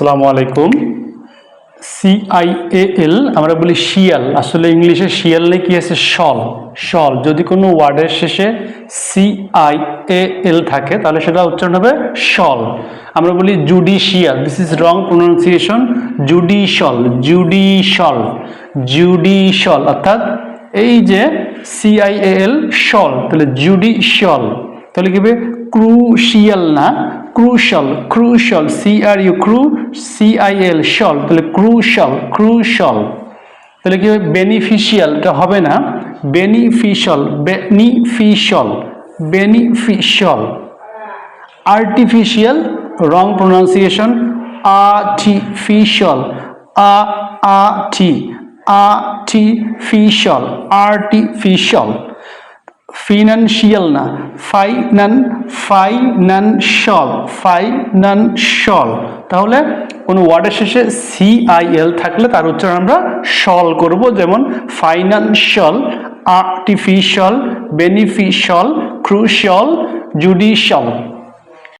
আসসালামু আলাইকুম। সিআইএএল আমরা বলি শিয়াল। আসলে ইংলিশে শিয়াল কি আছে? শল। শল। যদি কোনো ওয়ার্ডের শেষে সিআইএএল থাকে, তাহলে সেটা উচ্চারণ হবে শল। আমরা বলি judicial. This is wrong pronunciation judicial. Judicial. Judicial. অর্থাৎ এই যে সিআইএল শল। তাহলে জুডিশল। তাহলে কি হবে? ক্রুশিয়াল না? Crucial crucial C R U crew C I L শল তাহলে ক্রুশাল ক্রুশাল তাহলে কি হবে? বেনিফিশিয়াল এটা হবে না। Beneficial beneficial beneficial artificial wrong pronunciation artificial ah ah T artificial artificial financial না ফাইনান ফাইনান্সল ফাইনান্সল তাহলে কোনো ওয়ার্ডের শেষে সিআইএল থাকলে তার উচ্চারণ আমরা সল করব, যেমন financial artificial beneficial crucial judicial